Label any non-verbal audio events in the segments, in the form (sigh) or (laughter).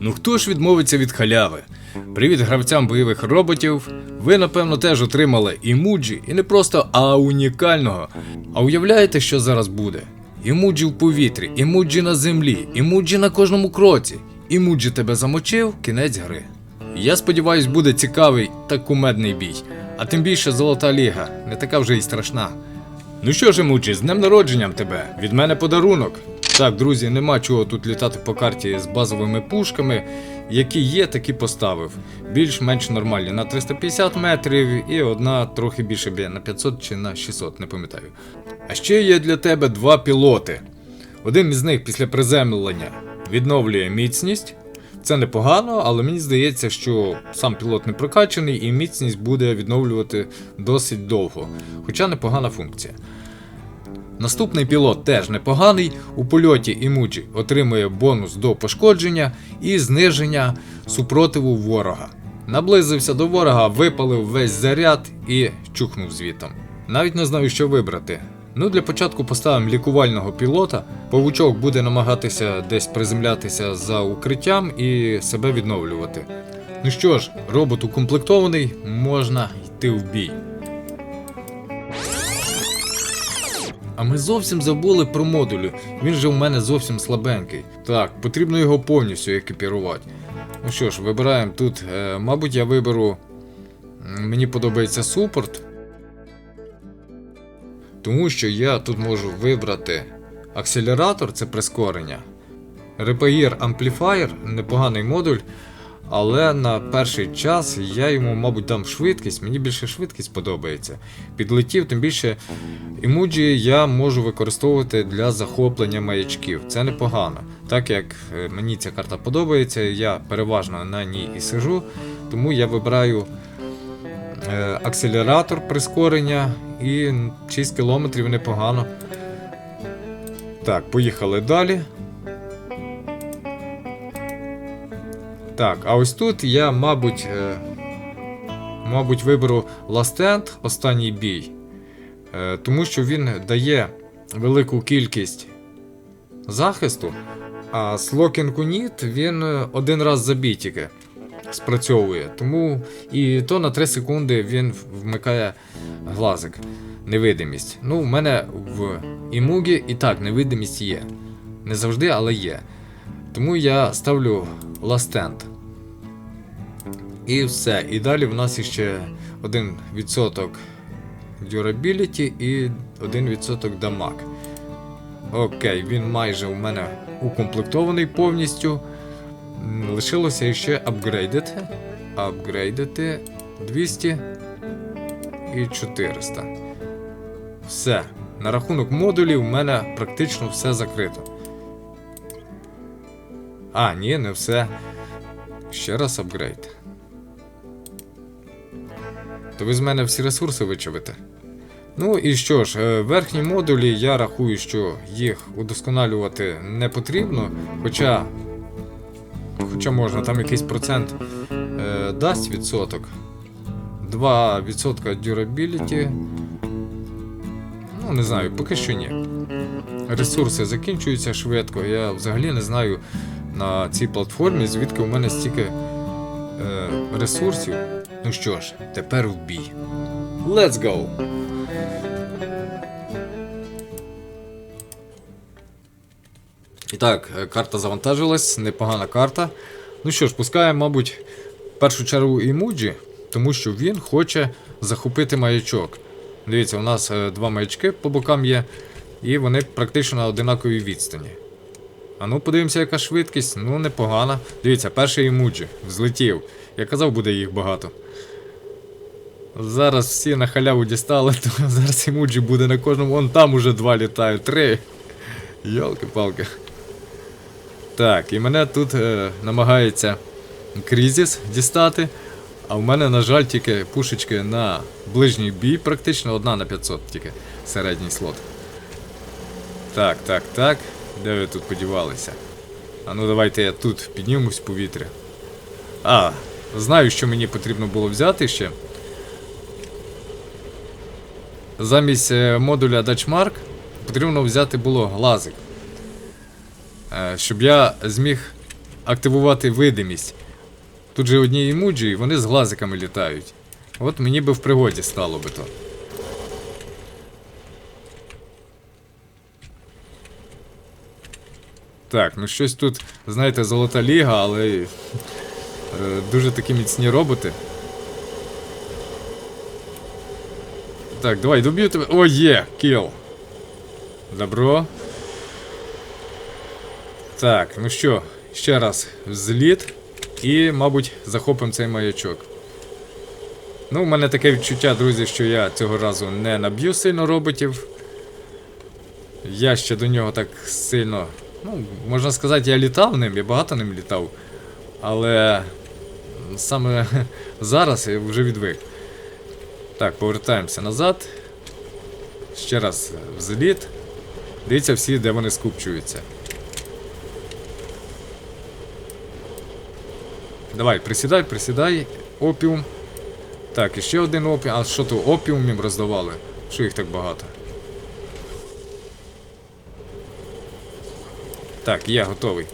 Ну хто ж відмовиться від халяви? Привіт гравцям бойових роботів. Ви, напевно, теж отримали імуджі, і не просто а унікального. А уявляєте, що зараз буде? Імуджі в повітрі, імуджі на землі, імуджі на кожному кроці. Імуджі тебе замочив, кінець гри. Я сподіваюсь, буде цікавий та кумедний бій. А тим більше золота ліга, не така вже й страшна. Ну що ж, Емуджі, з днем народженням тебе! Від мене подарунок. Так, друзі, нема чого тут літати по карті з базовими пушками. Які є, такі поставив. Більш-менш нормальні на 350 метрів і одна трохи більше б'є на 500 чи на 600, не пам'ятаю. А ще є для тебе два пілоти. Один із них після приземлення відновлює міцність. Це непогано, але мені здається, що сам пілот не прокачаний і міцність буде відновлювати досить довго. Хоча непогана функція. Наступний пілот теж непоганий. У польоті Імуджі отримує бонус до пошкодження і зниження супротиву ворога. Наблизився до ворога, випалив весь заряд і чухнув звітом. Навіть не знаю, що вибрати. Ну, для початку поставимо лікувального пілота. Павучок буде намагатися десь приземлятися за укриттям і себе відновлювати. Ну що ж, робот укомплектований, можна йти в бій. А ми зовсім забули про модулі. Він же у мене зовсім слабенький. Так, потрібно його повністю екіпірувати. Ну що ж, вибираємо тут. Е, мабуть, я виберу. Мені подобається супорт. Тому що я тут можу вибрати акселератор, це прискорення. Repair Amplifier непоганий модуль. Але на перший час я йому, мабуть, дам швидкість, мені більше швидкість подобається. Підлетів, тим більше емоджі я можу використовувати для захоплення маячків. Це непогано. Так як е, мені ця карта подобається, я переважно на ній і сижу, тому я вибираю е, акселератор прискорення і 6 км непогано. Так, поїхали далі. Так, а ось тут я, мабуть, е, мабуть, виберу Last End, останній бій, е, тому що він дає велику кількість захисту, а Slocking Unit він один раз за бій тільки спрацьовує. Тому і то на 3 секунди він вмикає глазик. Невидимість. Ну, в мене в імугі і так невидимість є. Не завжди, але є. Тому я ставлю Last End. І все. І далі в нас ще 1% durability і 1% дамаг. Окей, він майже у мене укомплектований повністю. Лишилося ще апгрейдити. Апгрейдити 200 і 400. Все. На рахунок модулів у мене практично все закрито. А, ні, не все. Ще раз апгрейд. То ви з мене всі ресурси вичавите. Ну і що ж, е, верхні модулі я рахую, що їх удосконалювати не потрібно, хоча. Хоча можна, там якийсь процент е, дасть відсоток. 2% durability. Ну, не знаю, поки що ні. Ресурси закінчуються швидко. Я взагалі не знаю на цій платформі, звідки у мене стільки е, ресурсів. Ну що ж, тепер в бій. Let's go! І так, е, карта завантажилась, непогана карта. Ну що ж, пускаємо, мабуть, в першу чергу імуджі, тому що він хоче захопити маячок. Дивіться, у нас е, два маячки по бокам є, і вони практично на одинаковій відстані. А ну подивимося, яка швидкість. Ну, непогана. Дивіться, перший емуджі взлетів. Я казав, буде їх багато. Зараз всі на халяву дістали, (laughs) то зараз емуджі буде на кожному. Вон там уже два літають, три. Йолки-палки. Так, і мене тут е, намагається кризіс дістати. А в мене, на жаль, тільки пушечки на ближній бій, практично одна на 500 тільки середній слот. Так, так, так. Де ви тут подівалися? А ну давайте я тут піднімусь в повітря. А, знаю, що мені потрібно було взяти ще. Замість е, модуля Dutchmark потрібно взяти було глазик. Е, щоб я зміг активувати видимість. Тут же одні емуджі, і вони з глазиками літають. От мені би в пригоді стало би то. Так, ну щось тут, знаєте, золота ліга, але е, дуже такі міцні роботи. Так, давай, доб'ю тебе. О, є! Кіл. Добро. Так, ну що, ще раз взліт. І, мабуть, захопимо цей маячок. Ну, у мене таке відчуття, друзі, що я цього разу не наб'ю сильно роботів. Я ще до нього так сильно. Ну, можна сказати, я літав ним, я багато ним літав. Але саме (laughs) зараз я вже відвик. Так, повертаємося назад. Ще раз взліт. Дивіться всі, де вони скупчуються. Давай, присідай, присідай. Опіум. Так, і ще один опіум. А що то опіум їм роздавали? Що їх так багато? Так, я готовий.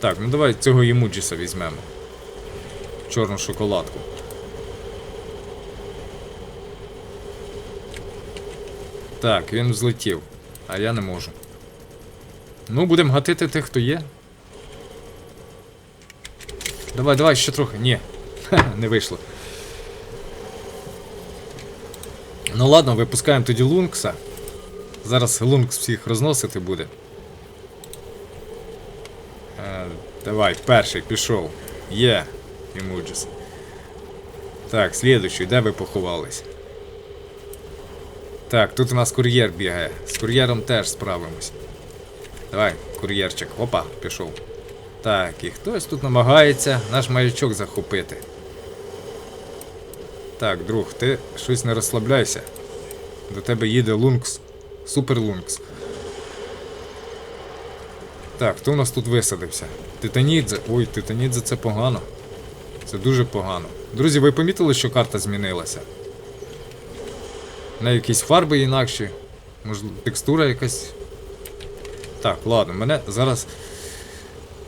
Так, ну давай цього Ємуджіса візьмемо. Чорну шоколадку. Так, він взлетів, а я не можу. Ну, будемо гатити тих, хто є. Давай, давай, ще трохи. Ні. (laughs) Не вийшло. Ну ладно, випускаємо тоді Лункса. Зараз Лункс всіх розносити буде. Е, давай, перший пішов. Є. Емуджіс. Так, слідуючий, де ви поховались? Так, тут у нас кур'єр бігає. З кур'єром теж справимось. Давай, кур'єрчик. Опа, пішов. Так, і хтось тут намагається наш маячок захопити. Так, друг, ти щось не розслабляйся. До тебе їде Лункс. Супер Лункс. Так, хто у нас тут висадився? Титанідзе. Ой, Титанідзе це погано. Це дуже погано. Друзі, ви помітили, що карта змінилася? На якісь фарби інакші. Можливо, текстура якась. Так, ладно, мене зараз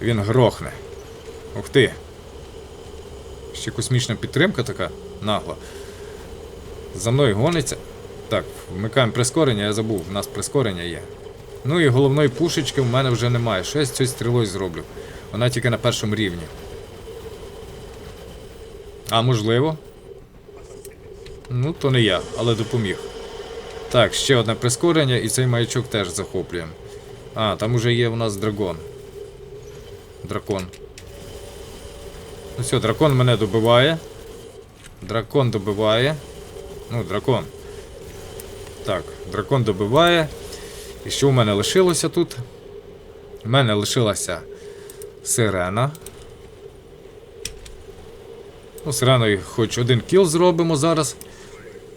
він грохне. Ух ти. Ще космічна підтримка така нагла. За мною гониться. Так, вмикаємо прискорення, я забув, у нас прискорення є. Ну і головної пушечки в мене вже немає. Що я з цією стрілою зроблю? Вона тільки на першому рівні. А можливо. Ну, то не я, але допоміг. Так, ще одне прискорення, і цей маячок теж захоплюємо. А, там уже є у нас дракон. Дракон. Ну все, дракон мене добиває. Дракон добиває. Ну, дракон. Так, дракон добиває. І що у мене лишилося тут? У мене лишилася сирена. Ну, сиреною хоч один кіл зробимо зараз.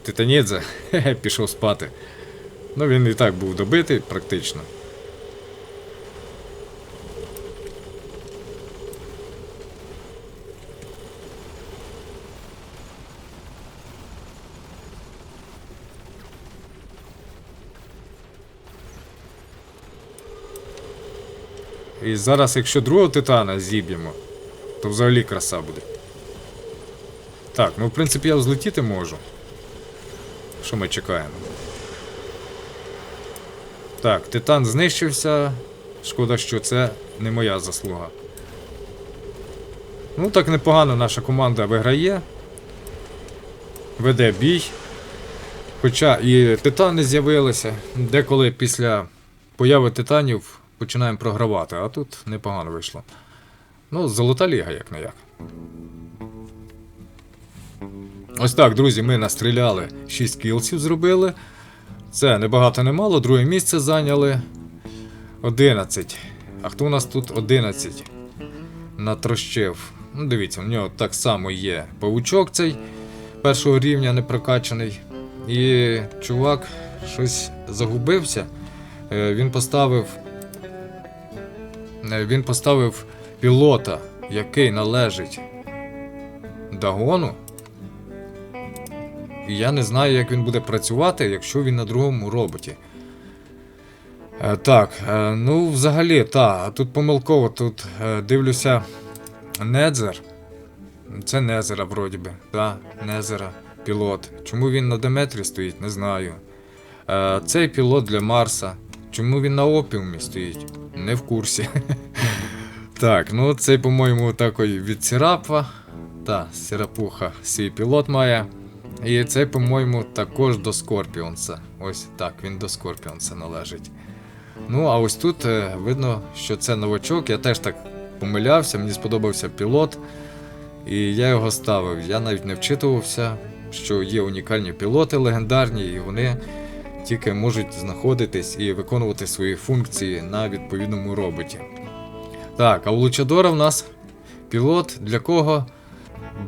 Титанідзе, (laughs) хе-хе, пішов спати. Ну він і так був добитий практично. І зараз, якщо другого титана зіб'ємо, то взагалі краса буде. Так, ну в принципі я взлетіти можу. Що ми чекаємо? Так, титан знищився. Шкода, що це не моя заслуга. Ну, так непогано наша команда виграє. Веде бій. Хоча і титани з'явилися. Деколи після появи титанів починаємо програвати, а тут непогано вийшло. Ну, золота ліга, як не як. Ось так, друзі, ми настріляли 6 кілсів зробили. Це не багато не мало, друге місце зайняли 11. А хто у нас тут 11? Натрощив. Ну, дивіться, у нього так само є павучок цей першого рівня не прокачаний. І чувак щось загубився. Е, Він поставив. Е, Він поставив пілота, який належить Дагону. І я не знаю, як він буде працювати, якщо він на другому роботі. Е, так, е, ну взагалі, та, тут помилково, тут дивлюся Недзер. Це Незера, вроді би. Та, Незера, пілот. Чому він на Деметрі стоїть, не знаю. Цей пілот для Марса. Чому він на опіумі стоїть? Не в курсі. (laughs) так, ну цей, по-моєму, такий від Сірапа. Та, Сірапуха свій пілот має. І цей, по-моєму, також до Скорпіонса. Ось так, він до Скорпіонса належить. Ну, а ось тут е, видно, що це новачок. Я теж так помилявся, мені сподобався пілот. І я його ставив. Я навіть не вчитувався, що є унікальні пілоти легендарні, і вони тільки можуть знаходитись і виконувати свої функції на відповідному роботі. Так, а у Лучадора в нас пілот для кого?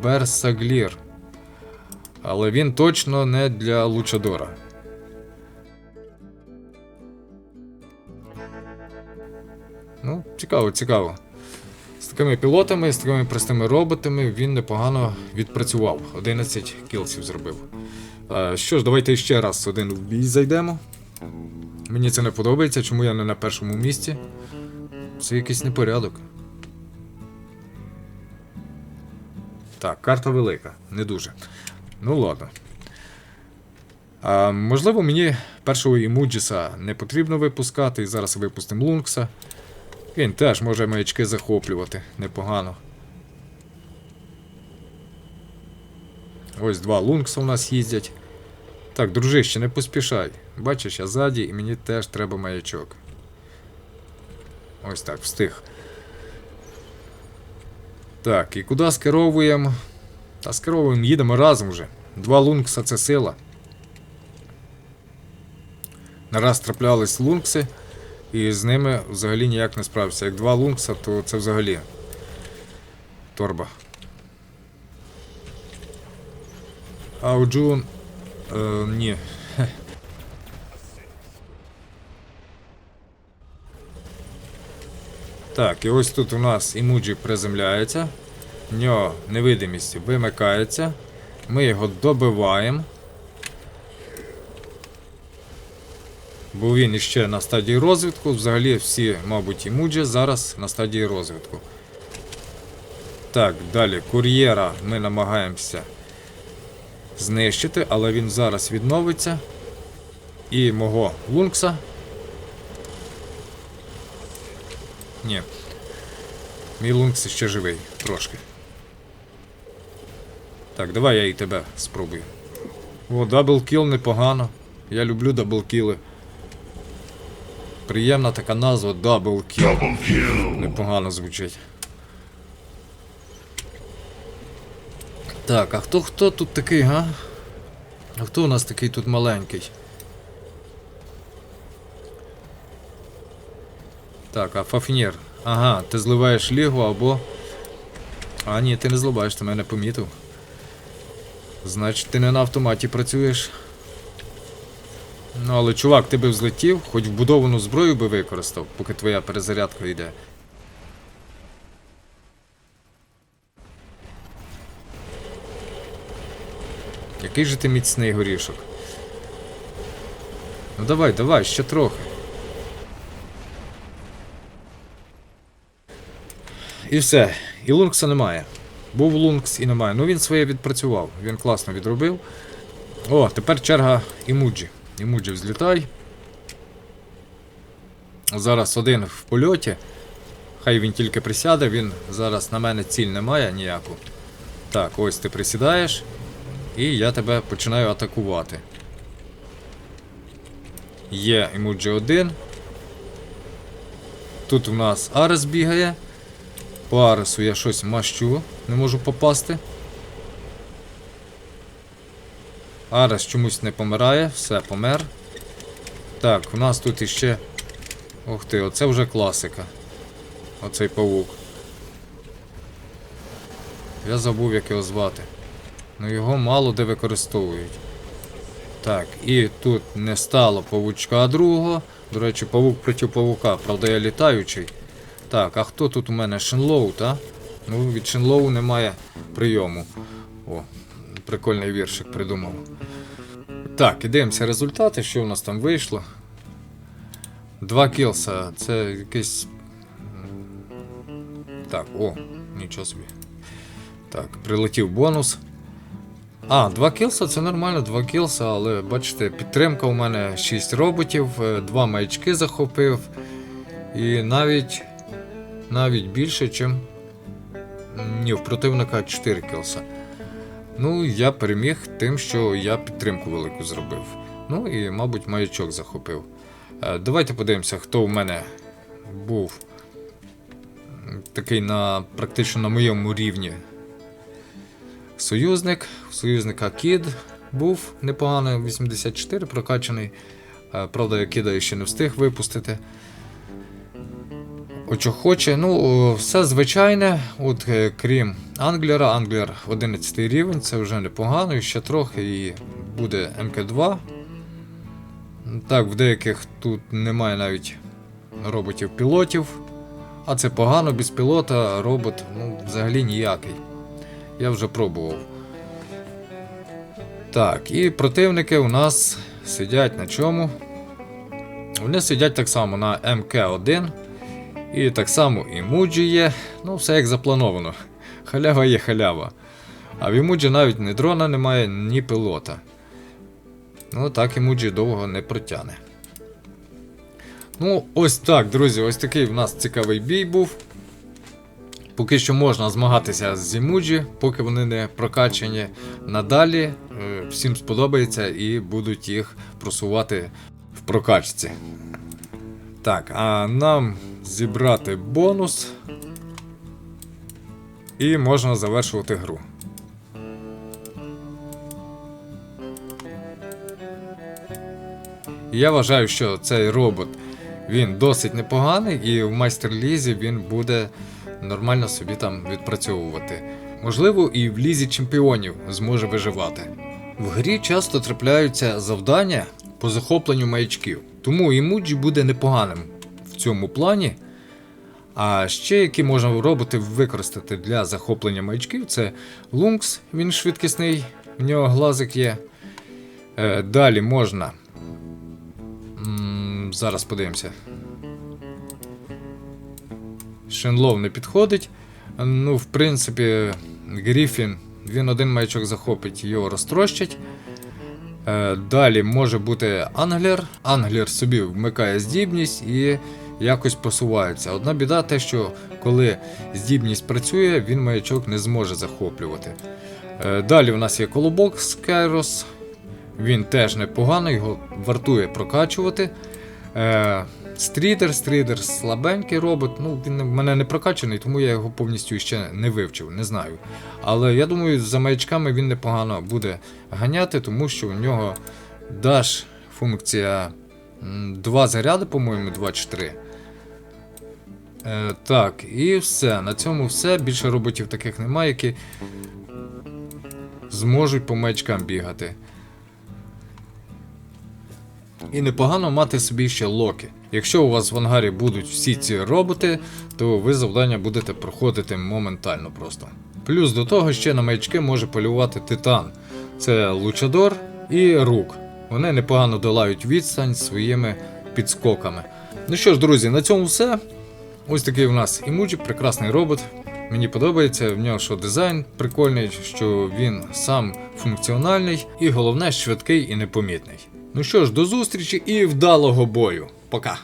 Берсаглір. Але він точно не для Лучадора. Ну, цікаво, цікаво. З такими пілотами, з такими простими роботами він непогано відпрацював. 11 кілсів зробив. Е, що ж, давайте ще раз один в бій зайдемо. Мені це не подобається, чому я не на першому місці. Це якийсь непорядок. Так, карта велика, не дуже. Ну ладно. А, можливо, мені першого імуджіса не потрібно випускати, і зараз випустимо Лункса. Він теж може маячки захоплювати непогано. Ось два Лункса у нас їздять. Так, дружище, не поспішай. Бачиш, я ззаді і мені теж треба маячок. Ось так, встиг. Так, і куди скеровуємо? Та скеровуємо, їдемо разом вже. Два Лункса це сила. Нараз траплялись Лункси. І з ними взагалі ніяк не справився. Як два лункса, то це взагалі торба. А у Джун. Е, ні. Так, і ось тут у нас імуджі приземляється. В нього невидимість вимикається. Ми його добиваємо. Бо він іще на стадії розвитку. Взагалі всі, мабуть, імуджі зараз на стадії розвитку. Так, далі кур'єра ми намагаємося знищити, але він зараз відновиться. І мого лункса. Ні. Мій лункс ще живий, трошки. Так, давай я і тебе спробую. О, даблкіл непогано. Я люблю даблкіли. Приємна така назва Kill. Непогано звучить. Так, а хто хто тут такий, га? А хто у нас такий тут маленький? Так, а Фафнір. Ага, ти зливаєш лігу або. А, ні, ти не зливаєш, ти мене помітив. Значить, ти не на автоматі працюєш. Ну, але чувак, ти би взлетів, хоч вбудовану зброю би використав, поки твоя перезарядка йде. Який же ти міцний горішок? Ну давай, давай, ще трохи. І все. І Лункса немає. Був Лункс і немає. Ну він своє відпрацював. Він класно відробив. О, тепер черга Імуджі. Імуджі взлітай. Зараз один в польоті. Хай він тільки присяде, він зараз на мене ціль не має ніяку. Так, ось ти присідаєш. І я тебе починаю атакувати. Є Імуджі 1. Тут у нас Арес бігає. По Аресу я щось мащу, не можу попасти. Арес чомусь не помирає, все, помер. Так, у нас тут іще. Ух ти, оце вже класика. Оцей павук. Я забув, як його звати. Ну його мало де використовують. Так, і тут не стало павучка другого. До речі, павук проти павука, правда я літаючий. Так, а хто тут у мене? Шинлоу, та? Ну, від Шинлоу немає прийому. О, прикольний віршик придумав. Так, і дивимося результати, що у нас там вийшло. Два кілса, це якийсь. Так, о, нічого собі. Так, прилетів бонус. А, 2 кілса це нормально, 2 кілса, але бачите, підтримка у мене 6 роботів, 2 маячки захопив. І навіть навіть більше, чим. Ні, в противника 4 кілса. Ну, я переміг тим, що я підтримку велику зробив. Ну і, мабуть, маячок захопив. Е, Давайте подивимося, хто в мене був такий на практично на моєму рівні союзник. У союзника Кід був непоганий, 84 прокачаний. Е, Правда, я кида ще не встиг випустити. Очохоче, ну, все звичайне, от е, крім Англера, Англер 11 рівень, це вже непогано, і ще трохи і буде МК2. Так, в деяких тут немає навіть роботів-пілотів. А це погано, без пілота робот ну, взагалі ніякий. Я вже пробував. Так, і противники у нас сидять на чому? Вони сидять так само на МК1. І так само і Муджі є. Ну, все як заплановано. Халява є халява. А в Імуджі навіть ні дрона немає, ні пілота. Ну, так Імуджі довго не протягне. Ну, ось так, друзі, ось такий в нас цікавий бій був. Поки що можна змагатися з Імуджі, поки вони не прокачані. Надалі е, всім сподобається і будуть їх просувати в прокачці. Так, а нам зібрати бонус. І можна завершувати гру. Я вважаю, що цей робот він досить непоганий, і в майстер-лізі він буде нормально собі там відпрацьовувати. Можливо, і в лізі чемпіонів зможе виживати. В грі часто трапляються завдання по захопленню маячків, тому імуджі буде непоганим в цьому плані. А ще які можна роботи використати для захоплення маячків, це Лункс, він швидкісний, в нього глазик є. Е, далі можна. Зараз подивимося. Шенлов не підходить. Ну, в принципі, Гріфін, він один маячок захопить, його розтрощать. Е, Далі може бути Англер. Англер собі вмикає здібність і якось посувається. Одна біда те, що коли здібність працює, він маячок не зможе захоплювати. Е, Далі в нас є колобок Скайрос. Він теж непоганий, його вартує прокачувати. Е, Стрідер, стрідер слабенький робот. Ну, він в мене не прокачаний, тому я його повністю ще не вивчив, не знаю. Але я думаю, за маячками він непогано буде ганяти, тому що у нього даш функція 2 заряди, по-моєму, 2 чи 3. Е, так, і все. На цьому все. Більше роботів таких немає, які зможуть по маячкам бігати. І непогано мати собі ще локи. Якщо у вас в ангарі будуть всі ці роботи, то ви завдання будете проходити моментально просто. Плюс до того ще на маячки може полювати титан. Це лучадор і рук. Вони непогано долають відстань своїми підскоками. Ну що ж, друзі, на цьому все. Ось такий у нас імуджі, прекрасний робот. Мені подобається в нього, що дизайн прикольний, що він сам функціональний і головне швидкий і непомітний. Ну що ж, до зустрічі і вдалого бою. Пока.